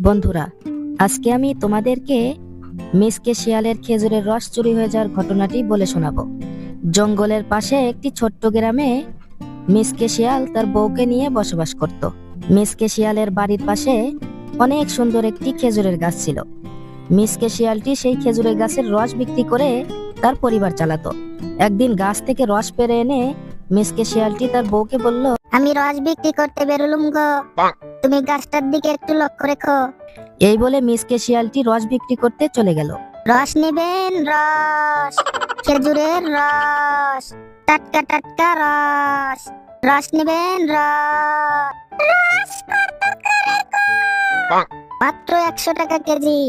বন্ধুরা আজকে আমি তোমাদেরকে মিসকে শিয়ালের খেজুরের রস চুরি হয়ে যাওয়ার ঘটনাটি বলে শোনাবো। জঙ্গলের পাশে একটি ছোট্ট গ্রামে মিসকে শিয়াল তার বউকে নিয়ে বসবাস করত। মিসকে শিয়ালের বাড়ির পাশে অনেক সুন্দর একটি খেজুরের গাছ ছিল। মিসকে শিয়ালটি সেই খেজুরের গাছের রস বিক্রি করে তার পরিবার চালাতো। একদিন গাছ থেকে রস পেরে এনে মিসকে শিয়ালটি তার বউকে বলল আমি রস বিক্রি করতে বেরোলুম গো। তুমি গাছটার দিকে একটু লক্ষ্য রেখো। এই বলে মিসকে শিয়ালটি রস বিক্রি করতে চলে গেল। রস নিবেন রস খেজুরের রস টাটকা টাটকা রস রস নিবেন রস? মাত্র একশো টাকা কেজি।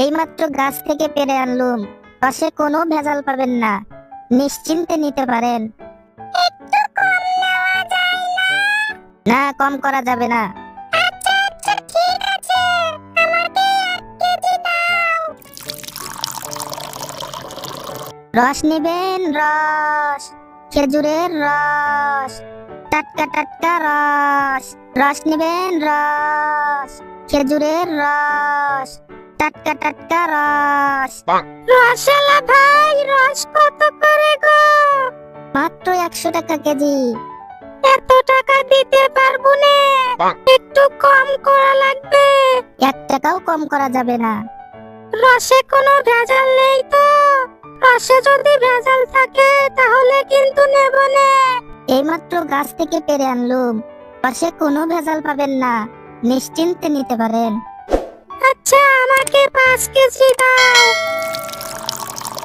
এই মাত্র গাছ থেকে পেরে আনলুম। রসে কোনো ভেজাল পাবেন না। নিশ্চিন্তে নিতে পারেন। একটু কম নেওয়া যায় না। না কম করা যাবে না। রস নিবেন রস খেজুরের রস টাটকা টাটকা রস রস নিবেন রস খেজুরের রস টাটকা টাটকা রস। রসালা ভাই রস কত করে গো? মাত্র একশো টাকা কেজি। এত টাকা দিতে পারব না? একটু কম করা লাগবে। এক টাকাও কম করা যাবে না। রসে কোনো ভেজাল নেই তো? রসে যদি ভেজাল থাকে তাহলে কিন্তু নেব না। এইমাত্র গাছ থেকে পেরে আনলুম। পাশে কোনো ভেজাল পাবেন না। নিশ্চিন্তে নিতে পারেন। আচ্ছা আমাকে পাঁচ কেজি দাও।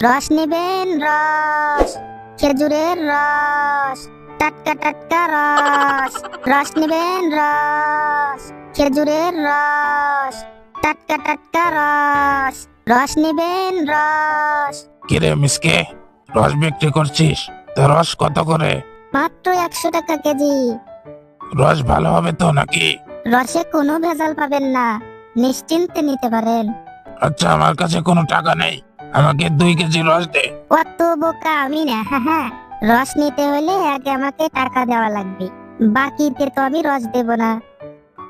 রস নেবেন রস। খেজুরের রস। টাটকা টাটকা রস। রস নেবেন রস। খেজুরের রস। টাটকা টাটকা রস। রস নেবেন রস। কিরে মিসকে রস বিক্রি করছিস? তো রস কত করে? মাত্র একশো টাকা কেজি। রস ভালো হবে তো নাকি? রসে কোনো ভেজাল পাবেন না নিশ্চিন্তে নিতে পারেন। আচ্ছা আমার কাছে কোনো টাকা নেই আমাকে দুই কেজি রস দে। অত বোকা আমি না হ্যাঁ হ্যাঁ। রস নিতে হলে আগে আমাকে টাকা দেওয়া লাগবে বাকিতে তো আমি রস দেব না।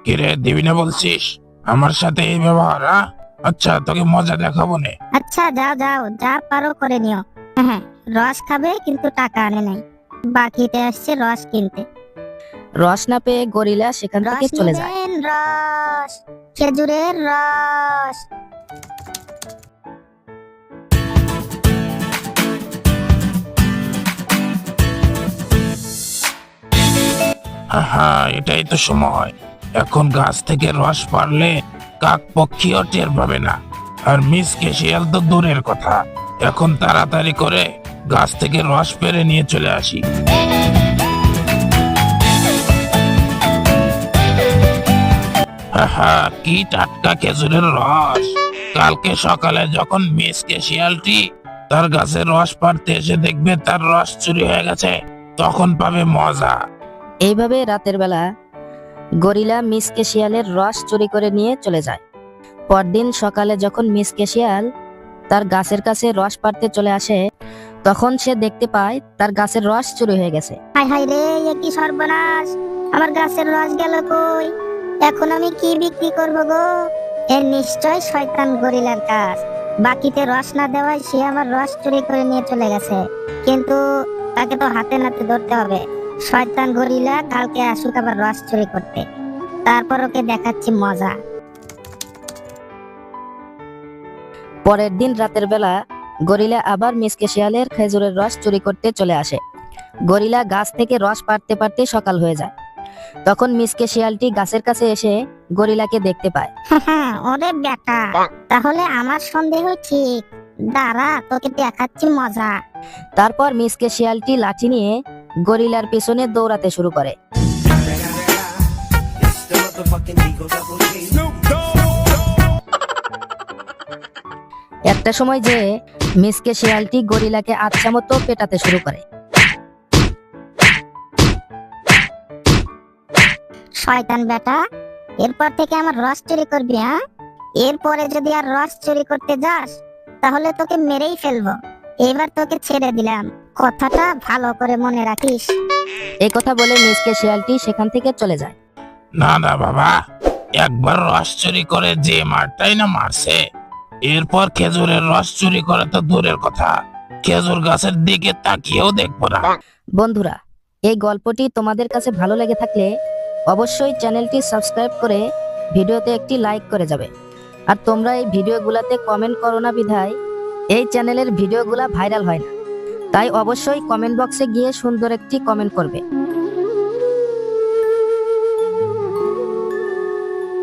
কিরে দিবি না বলছিস? আমার সাথে এই ব্যবহার হ্যাঁ? আচ্ছা তোকে মজা দেখাবো নে। আচ্ছা যাও যাও যা পারো করে নিও। হ্যাঁ হ্যাঁ রস খাবে কিন্তু টাকা আনে নাই। বাকিতে আসছে রস কিনতে। রস না পেয়ে গরিলা সেখান থেকে রস চলে যায়। নিবেন রস খেজুরের রস। আহা এটাই তো সময়। এখন গাছ থেকে রস পারলে কাক পক্ষীও টের পাবে না। আর মিসকে শিয়াল তো দূরের কথা। এখন তাড়াতাড়ি করে গাছ থেকে রস পেরে নিয়ে চলে আসি। আহা, কি টাটকা খেজুরের রস। কালকে সকালে যখন মিসকে শিয়ালটি তার গাছের রস পাড়তে এসে দেখবে তার রস চুরি হয়ে গেছে, তখন পাবে মজা। এইভাবে রাতের বেলা গরিলা মিসকে শিয়ালের রস চুরি করে নিয়ে চলে যায়। পরদিন সকালে যখন মিসকে শিয়াল তার গাছের কাছে রস পাড়তে চলে আসে, তখন সে দেখতে পায় তার গাছের রস চুরি হয়ে গেছে। হাই হাই রে কি সর্বনাশ! আমার গাছের রস গেল কই? এখন আমি কি বিক্রি করব গো? এর নিশ্চয় শয়তান গরিলার কাজ। বাকিতে রস না দেওয়ায় সে আমার রস চুরি করে নিয়ে চলে গেছে। কিন্তু তাকে তো হাতে নাতে ধরতে হবে। শয়তান গরিলা কালকে আসুক আবার রস চুরি করতে। তারপর ওকে দেখাচ্ছি মজা। পরের দিন রাতের বেলা গরিলা আবার মিসকে শিয়ালের খেজুরের রস চুরি করতে চলে আসে। গরিলা গাছ থেকে রস পাড়তে পারতে সকাল হয়ে যায়। তখন মিসকে শিয়ালটি গাছের কাছে এসে গরিলাকে দেখতে পায়। ওরে বেটা তাহলে আমার সন্দেহ ঠিক। দাঁড়া তোকে দেখাচ্ছি মজা। তারপর মিসকে শিয়ালটি লাঠি নিয়ে গরিলার পেছনে দৌড়াতে শুরু করে। একটা সময় যে মিসকে শিয়ালটি গরিলাকে আচ্ছা মতো পেটাতে শুরু করে। শয়তান বেটা, এরপর থেকে আমার রস চুরি করবি হ্যাঁ? এরপরে যদি আর রস চুরি করতে যাস, তাহলে তোকে মেরেই ফেলব। এবার তোকে ছেড়ে দিলাম। কথাটা ভালো করে মনে রাখিস। এই কথা বলে মিসকে শিয়ালটি সেখান থেকে চলে যায়। না না বাবা। একবার রস চুরি করে যে মারটাই না মারছে। এরপর খেজুরের রস চুরি করে তো দূরের কথা। খেজুর গাছের দিকে তাকিয়েও দেখব না। বন্ধুরা এই গল্পটি তোমাদের কাছে ভালো লেগে থাকলে অবশ্যই চ্যানেলটি সাবস্ক্রাইব করে ভিডিওতে একটি লাইক করে যাবে। আর তোমরা এই ভিডিওগুলোতে কমেন্ট করো না বিধায় এই চ্যানেলের ভিডিওগুলা ভাইরাল হয় না। তাই অবশ্যই কমেন্ট বক্সে গিয়ে সুন্দর একটি কমেন্ট করবে।